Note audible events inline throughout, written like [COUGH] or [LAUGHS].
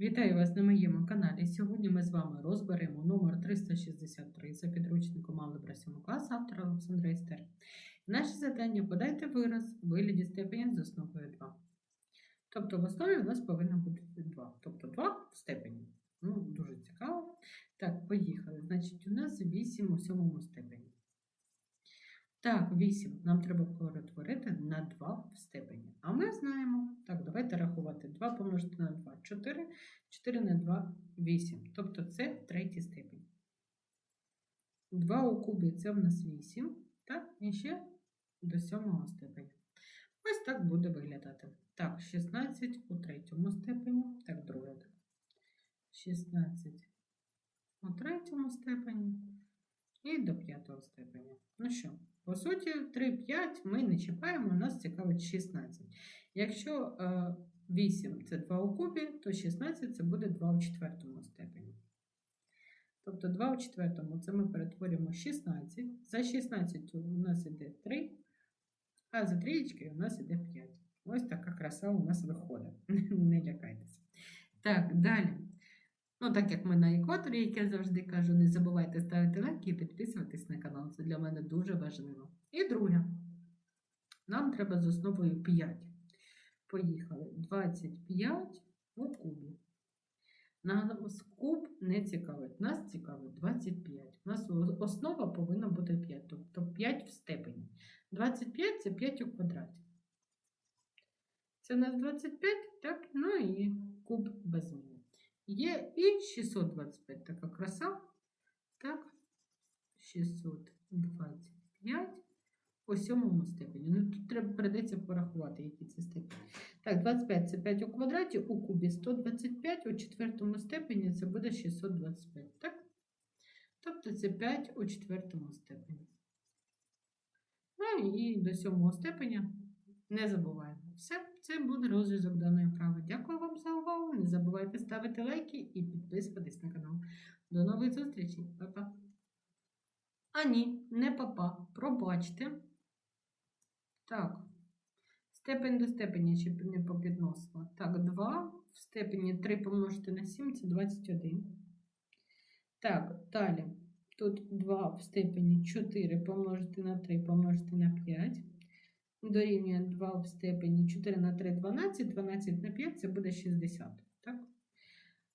Вітаю вас на моєму каналі. Сьогодні ми з вами розберемо номер 363 за підручником Алgebra 7 класу автора Олександра Істер. Наше завдання подайте вираз у вигляді степеня з основою 2. Тобто в основі у нас повинно бути 2. Тобто 2 в степені. Ну, дуже цікаво. Так, поїхали. Значить, у нас 8 у сьомому степені. Так, 8 нам треба перетворити на 2 в степені. А ми знаємо, так, рахувати. 2 помножити на 2 4, 4 на 2 8. Тобто це третій степень. 2 у кубі це в нас 8. Так, і ще до сьомого степеня. Ось так буде виглядати. Так, 16 у третьому степені. Так, друге. 16 у третьому степені і до п'ятого степеня. Ну що, по суті, 3, 5 ми не чіпаємо, нас цікавить 16. Якщо е, 8 це 2 у кубі, то 16 це буде 2 у четвертому степені. Тобто 2 у четвертому це ми перетворюємо 16. За 16 у нас іде 3, а за трієчки у нас іде 5. Ось така краса у нас виходить. [LAUGHS] Не лякайтеся. Так, далі. Ну, так як ми на екваторі, як я завжди кажу, не забувайте ставити лайки і підписуватись на канал. Це для мене дуже важливо. І друге. Нам треба з основою 5. Поїхали. 25 у кубі. Нас куб не цікавить. Нас цікавить 25. У нас основа повинна бути 5, тобто 5 в степені. 25 це 5 у квадраті. Це у нас 25, так? Ну і куб без зміни. Є і 625 така краса. Так, 625 у сьомому степені. Ну, тут треба придеться порахувати, які це степені. Так, 25 це 5 у квадраті, у кубі 125, у четвертому степені це буде 625. Так? Тобто це 5 у четвертому степені. Ну і до сьомого степеня не забуваємо. Все, це буде розв'язок даної вправи. Дякую вам за увагу. Не забувайте ставити лайки і підписуватись на канал. До нових зустрічей. Па-па. А ні, не папа. Пробачте. Так. Степень до степені чи не попідносила. Так, 2 в степені 3 помножити на 7 це 21. Так, далі. Тут 2 в степені 4 помножити на 3 помножити на 5 дорівнює 2 в степені 4 на 3 12, 12 на 5 це буде 60. Так?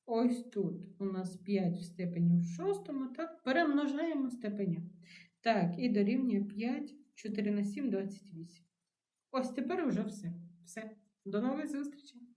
Ось тут у нас 5 в степені в шостому, так, перемножаємо степені. Так, і дорівнює 5, 4 на 7, 28. Ось тепер уже все. Все. До нових зустрічей!